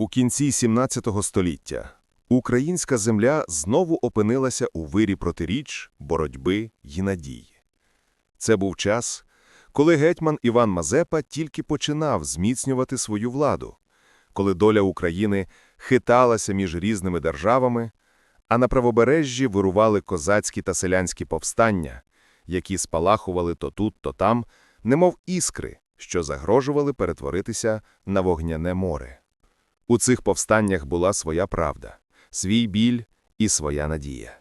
У кінці 17 століття українська земля знову опинилася у вирі протиріч, боротьби й надії. Це був час, коли гетьман Іван Мазепа тільки починав зміцнювати свою владу, коли доля України хиталася між різними державами, а на правобережжі вирували козацькі та селянські повстання, які спалахували то тут, то там, немов іскри, що загрожували перетворитися на вогняне море. У цих повстаннях була своя правда, свій біль і своя надія.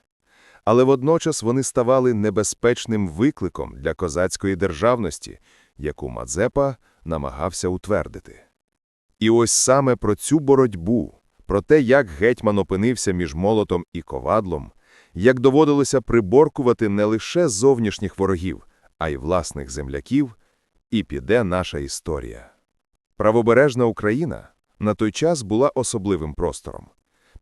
Але водночас вони ставали небезпечним викликом для козацької державності, яку Мазепа намагався утвердити. І ось саме про цю боротьбу, про те, як гетьман опинився між молотом і ковадлом, як доводилося приборкувати не лише зовнішніх ворогів, а й власних земляків, і піде наша історія. Правобережна Україна на той час була особливим простором.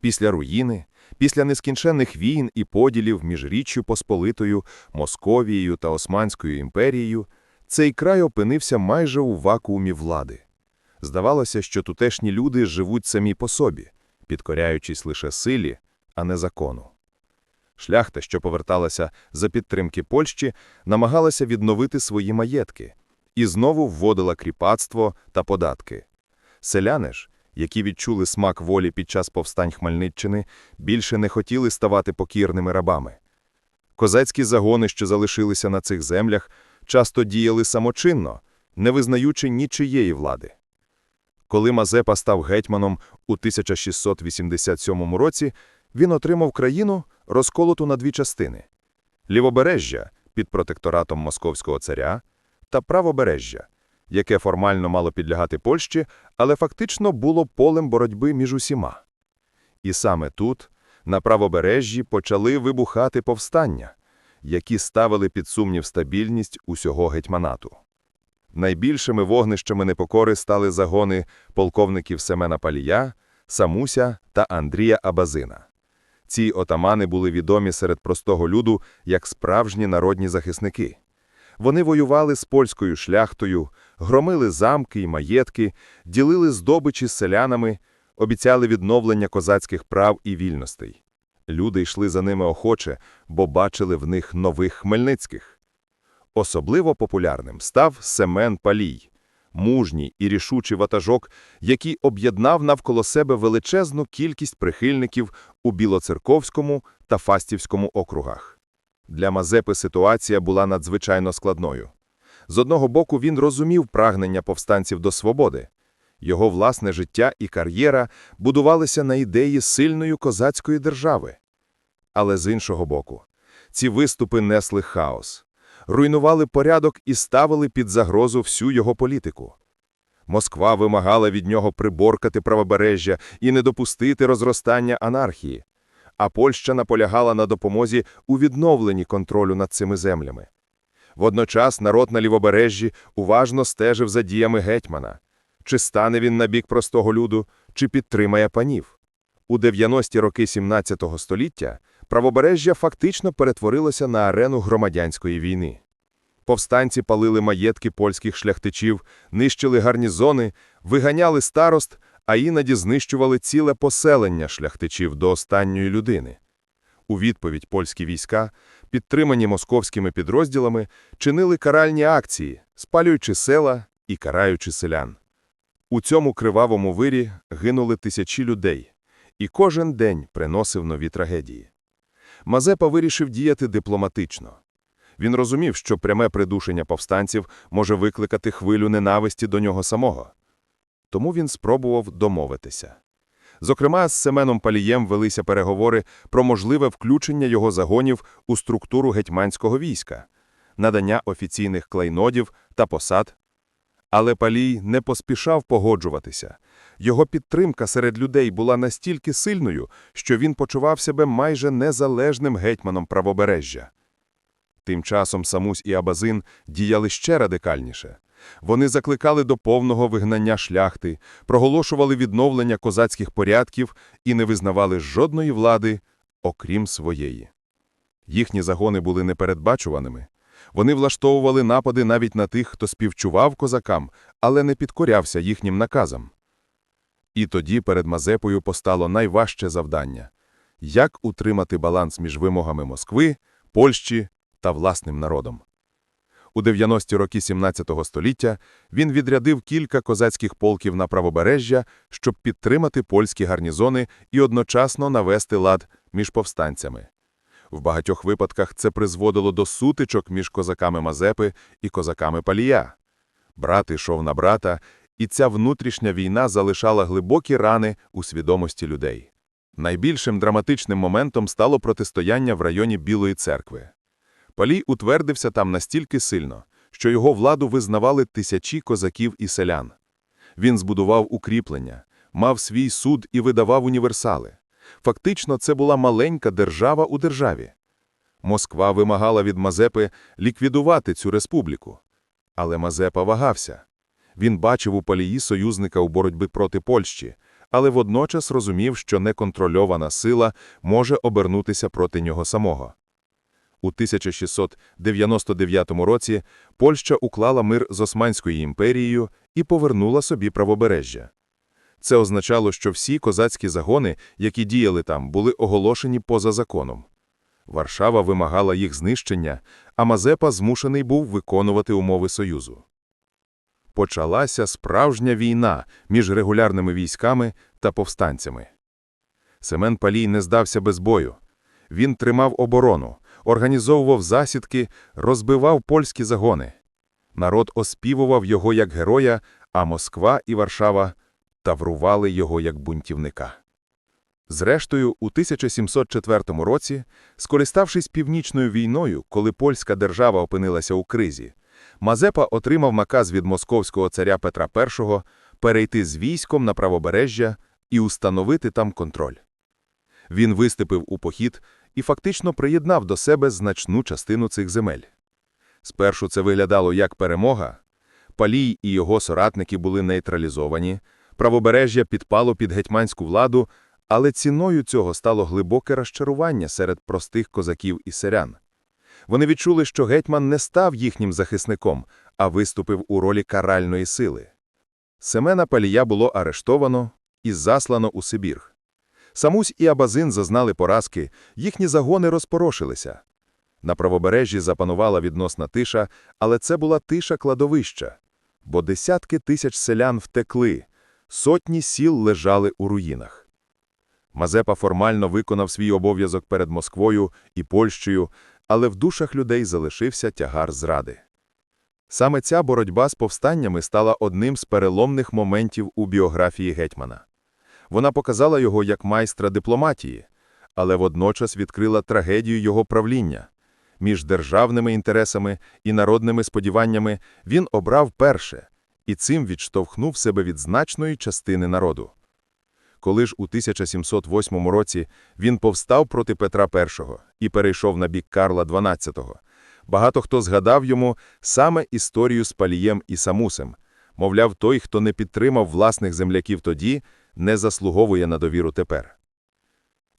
Після руїни, після нескінченних війн і поділів між Річчю Посполитою, Московією та Османською імперією, цей край опинився майже у вакуумі влади. Здавалося, що тутешні люди живуть самі по собі, підкоряючись лише силі, а не закону. Шляхта, що поверталася за підтримки Польщі, намагалася відновити свої маєтки і знову вводила кріпацтво та податки. Селяни ж, які відчули смак волі під час повстань Хмельниччини, більше не хотіли ставати покірними рабами. Козацькі загони, що залишилися на цих землях, часто діяли самочинно, не визнаючи нічиєї влади. Коли Мазепа став гетьманом у 1687 році, він отримав країну, розколоту на дві частини – лівобережжя під протекторатом московського царя та правобережжя, яке формально мало підлягати Польщі, але фактично було полем боротьби між усіма. І саме тут, на правобережжі, почали вибухати повстання, які ставили під сумнів стабільність усього гетьманату. Найбільшими вогнищами непокори стали загони полковників Семена Палія, Самуся та Андрія Абазина. Ці отамани були відомі серед простого люду як справжні народні захисники. Вони воювали з польською шляхтою, громили замки й маєтки, ділили здобичі з селянами, обіцяли відновлення козацьких прав і вільностей. Люди йшли за ними охоче, бо бачили в них нових хмельницьких. Особливо популярним став Семен Палій, мужній і рішучий ватажок, який об'єднав навколо себе величезну кількість прихильників у Білоцерковському та Фастівському округах. Для Мазепи ситуація була надзвичайно складною. З одного боку, він розумів прагнення повстанців до свободи. Його власне життя і кар'єра будувалися на ідеї сильної козацької держави. Але з іншого боку, ці виступи несли хаос, руйнували порядок і ставили під загрозу всю його політику. Москва вимагала від нього приборкати правобережжя і не допустити розростання анархії, а Польща наполягала на допомозі у відновленні контролю над цими землями. Водночас народ на лівобережжі уважно стежив за діями гетьмана. Чи стане він на бік простого люду, чи підтримає панів. У 90-ті роки 17 століття правобережжя фактично перетворилося на арену громадянської війни. Повстанці палили маєтки польських шляхтичів, нищили гарнізони, виганяли старост, а іноді знищували ціле поселення шляхтичів до останньої людини. У відповідь польські війська, підтримані московськими підрозділами, чинили каральні акції, спалюючи села і караючи селян. У цьому кривавому вирі гинули тисячі людей, і кожен день приносив нові трагедії. Мазепа вирішив діяти дипломатично. Він розумів, що пряме придушення повстанців може викликати хвилю ненависті до нього самого. Тому він спробував домовитися. Зокрема, з Семеном Палієм велися переговори про можливе включення його загонів у структуру гетьманського війська, надання офіційних клейнодів та посад. Але Палій не поспішав погоджуватися. Його підтримка серед людей була настільки сильною, що він почував себе майже незалежним гетьманом правобережжя. Тим часом Самусь і Абазин діяли ще радикальніше. Вони закликали до повного вигнання шляхти, проголошували відновлення козацьких порядків і не визнавали жодної влади, окрім своєї. Їхні загони були непередбачуваними. Вони влаштовували напади навіть на тих, хто співчував козакам, але не підкорявся їхнім наказам. І тоді перед Мазепою постало найважче завдання – як утримати баланс між вимогами Москви, Польщі та власним народом. У 90-ті роки 17 століття він відрядив кілька козацьких полків на правобережжя, щоб підтримати польські гарнізони і одночасно навести лад між повстанцями. В багатьох випадках це призводило до сутичок між козаками Мазепи і козаками Палія. Брат ішов на брата, і ця внутрішня війна залишала глибокі рани у свідомості людей. Найбільшим драматичним моментом стало протистояння в районі Білої церкви. Палій утвердився там настільки сильно, що його владу визнавали тисячі козаків і селян. Він збудував укріплення, мав свій суд і видавав універсали. Фактично, це була маленька держава у державі. Москва вимагала від Мазепи ліквідувати цю республіку. Але Мазепа вагався. Він бачив у Палії союзника у боротьбі проти Польщі, але водночас розумів, що неконтрольована сила може обернутися проти нього самого. У 1699 році Польща уклала мир з Османською імперією і повернула собі правобережжя. Це означало, що всі козацькі загони, які діяли там, були оголошені поза законом. Варшава вимагала їх знищення, а Мазепа змушений був виконувати умови Союзу. Почалася справжня війна між регулярними військами та повстанцями. Семен Палій не здався без бою. Він тримав оборону, організовував засідки, розбивав польські загони. Народ оспівував його як героя, а Москва і Варшава таврували його як бунтівника. Зрештою, у 1704 році, скориставшись північною війною, коли польська держава опинилася у кризі, Мазепа отримав наказ від московського царя Петра І перейти з військом на правобережжя і установити там контроль. Він виступив у похід і фактично приєднав до себе значну частину цих земель. Спершу це виглядало як перемога. Палій і його соратники були нейтралізовані, правобережжя підпало під гетьманську владу, але ціною цього стало глибоке розчарування серед простих козаків і селян. Вони відчули, що гетьман не став їхнім захисником, а виступив у ролі каральної сили. Семена Палія було арештовано і заслано у Сибір. Самусь і Абазин зазнали поразки, їхні загони розпорошилися. На правобережжі запанувала відносна тиша, але це була тиша кладовища, бо десятки тисяч селян втекли, сотні сіл лежали у руїнах. Мазепа формально виконав свій обов'язок перед Москвою і Польщею, але в душах людей залишився тягар зради. Саме ця боротьба з повстаннями стала одним з переломних моментів у біографії гетьмана. Вона показала його як майстра дипломатії, але водночас відкрила трагедію його правління. Між державними інтересами і народними сподіваннями він обрав перше і цим відштовхнув себе від значної частини народу. Коли ж у 1708 році він повстав проти Петра І і перейшов на бік Карла XII, багато хто згадав йому саме історію з Палієм і Самусем, мовляв, той, хто не підтримав власних земляків тоді, не заслуговує на довіру тепер.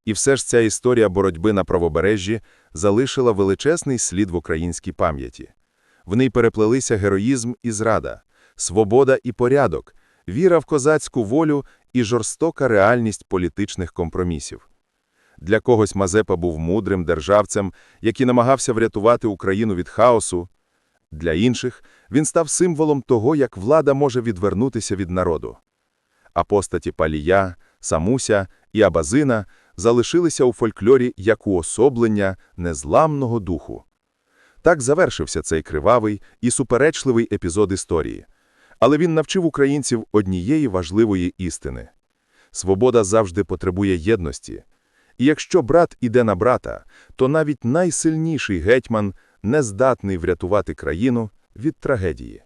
І все ж ця історія боротьби на правобережжі залишила величезний слід в українській пам'яті. В ній переплелися героїзм і зрада, свобода і порядок, віра в козацьку волю і жорстока реальність політичних компромісів. Для когось Мазепа був мудрим державцем, який намагався врятувати Україну від хаосу. Для інших він став символом того, як влада може відвернутися від народу. А постаті Палія, Самуся і Абазина залишилися у фольклорі як уособлення незламного духу. Так завершився цей кривавий і суперечливий епізод історії. Але він навчив українців однієї важливої істини. Свобода завжди потребує єдності. І якщо брат іде на брата, то навіть найсильніший гетьман не здатний врятувати країну від трагедії.